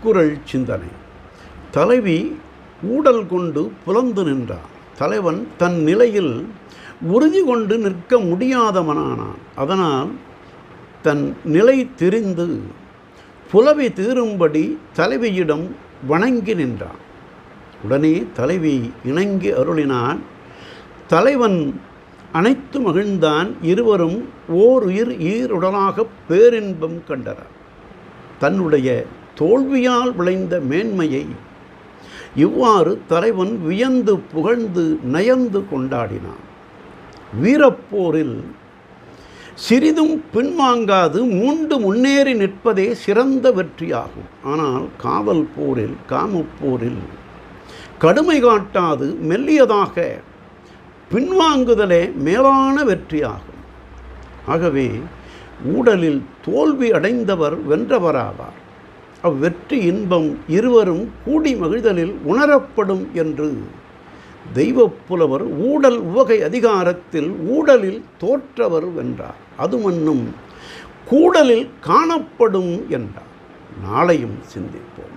திருக்குறள் சிந்தனை. தலைவி ஊடல் கொண்டு புலந்து நின்றான். தலைவன் தன் நிலையில் உறுதி கொண்டு நிற்க முடியாதவனானான். அதனால் தன் நிலை தெரிந்து புலவி தீரும்படி தலைவியிடம் வணங்கி நின்றான். உடனே தலைவி இணங்கி அருளினான் தலைவன் அனைத்து மகிழ்ந்தான் இருவரும் ஓர் உயிர் ஈருடனாகப் பேரின்பம் கண்டனர். தன்னுடைய தோல்வியால் விளைந்த மேன்மையை இவ்வாறு தலைவன் வியந்து புகழ்ந்து நயந்து கொண்டாடினான். வீரப்போரில் சிறிதும் பின்வாங்காது மூண்டு முன்னேறி நிற்பதே சிறந்த வெற்றியாகும். ஆனால் காவல் போரில் காமப்போரில் கடுமை காட்டாது மெல்லியதாக பின்வாங்குதலே மேலான வெற்றியாகும். ஆகவே ஊடலில் தோல்வி அடைந்தவர் வென்றவராவார். அவ்வெற்றி இன்பம் இருவரும் கூடி மகிழ்தலில் உணரப்படும் என்று. தெய்வப்புலவர் ஊடல் உவகை அதிகாரத்தில் ஊடலில் தோற்றவர் வென்றார். அது மன்னும் கூடலில் காணப்படும் என்றார். நாளையும் சிந்திப்போம்.